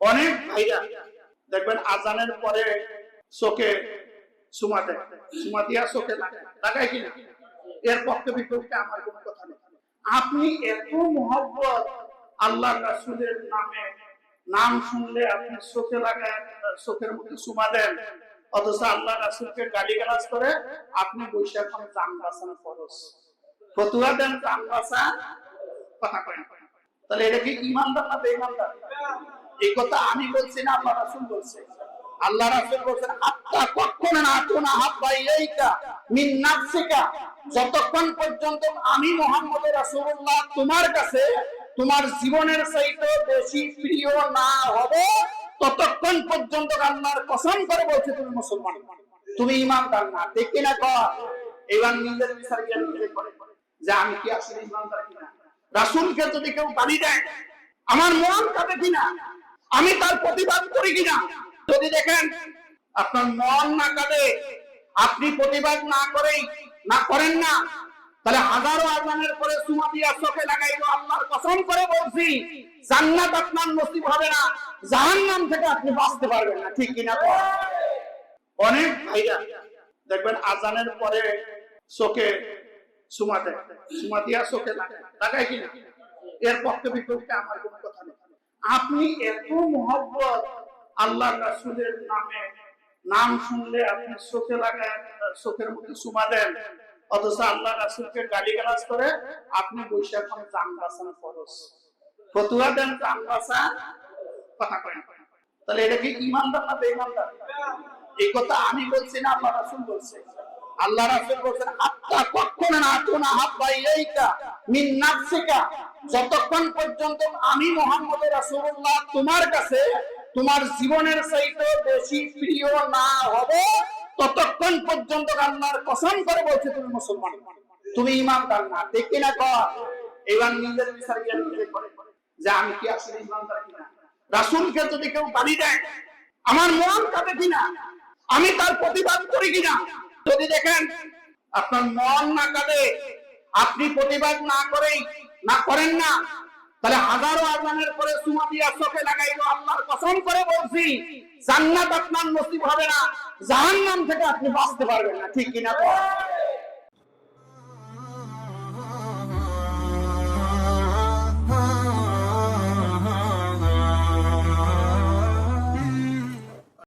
অনেক ভাইরা দেখবেন আজানের পরে চোখে সুমা দেয়। সুমা দিয়া চোখে লাগায়। কিনা? এর পক্ষে বিপক্ষে আমার কোনো কথা নেই। আপনি এত মহব্বত আল্লাহ রাসুলের নামে নাম শুনলে আপনি চোখে লাগায়, চোখের মধ্যে সুমা দেন। অথচ আল্লাহ রাসুলকে গালি গালাজ করে আপনি বৈশাখ জান বাঁচানো খরচ ফতুয়া দেন জান বাঁচা কথা কয় তাহলে এটা কি ইমানদার না বেঈমানদার? এই কথা আমি বলছি না, আল্লাহ রাসূল বলছে। আল্লাহ রাসূল বলছেন, আত্মা না মিন নাফসিকা। যতক্ষণ পর্যন্ত আমি মুহাম্মদ রাসূলুল্লাহ তোমার কাছে তোমার জীবনের চাইতে বেশি প্রিয় না হবে, ততক্ষণ পর্যন্ত আল্লাহর কসম করে বলছে, তুমি মুসলমান। তুমি ইমানদার না। ঠিক কিনা কর এবার নিজের বিচার জ্ঞান নিজে করে। যে আমি কি আসলে ইমানদার কিনা? রাসূলকে যদি কেউ গালি দেয়, আমার মন কাঁপে কিনা? আমি তার প্রতিবাদ করি কিনা? যদি দেখেন, আপনার মন না কাঁদে, আপনি প্রতিবাদ না করেই না করেন না, তাহলে হাজারো আজানের পরে সুমা দিয়া চোখে লাগাইলো আল্লাহর কসম করে বলছি, জান্নাত আপনার নসিব হবে না, জাহান্নাম থেকে আপনি বাঁচতে পারবেন না, ঠিক কিনা? অনেক ভাইরা দেখবেন আজানের পরে চোখে সুমা দেয় সুমা চোখে লাগায় লাগায় কিনা? এর পক্ষে বিপক্ষে আমার কোনো আপনি এত মহব্বত আল্লাহ রাসুলের নামে নাম শুনলে আপনি চোখে লাগায়, চোখের মধ্যে সুমা দেন। অথচ আল্লাহ রাসুলকে গালি গালাজ করে আপনি বৈশাখ জান বাঁচানো খরচ ফতুয়া দেন কথা তাহলে এটা কি ইমানদার না বেঈমানদার? এই কথা আমি বলছি না, আল্লাহ রাসূল বলছে। আল্লাহ রাসূল বলছেন, আত্মা কখন না তুনা হাব্বা ইলাইকা মিন নাফসিকা। যতক্ষণ পর্যন্ত আমি মুহাম্মদ রাসূলুল্লাহ তোমার কাছে তোমার জীবনের চাইতে বেশি প্রিয় না হবে, ততক্ষণ পর্যন্ত আল্লাহর কসম করে বলছে তুমি মুসলমান। তুমি ইমানদার না, ঠিক কিনা কর? এবার নিজের বিচার যে আমি কি আসলে রাসূলকে যদি কেউ গালি দেয়, আমার মন কাঁপে কিনা? আমি তার প্রতিবাদ করি কিনা? যদি দেখেন, আপনার মন না কাঁদে আপনি প্রতিবাদ না করেই না করেন না তাহলে হাজারো আজানের পরে সুমা দিয়া চোখে লাগাইলো আল্লাহর কসম করে বলছি, জান্নাত আপনার নসিব হবে না, জাহান্নাম থেকে আপনি বাঁচতে পারবেন না, ঠিক কিনা?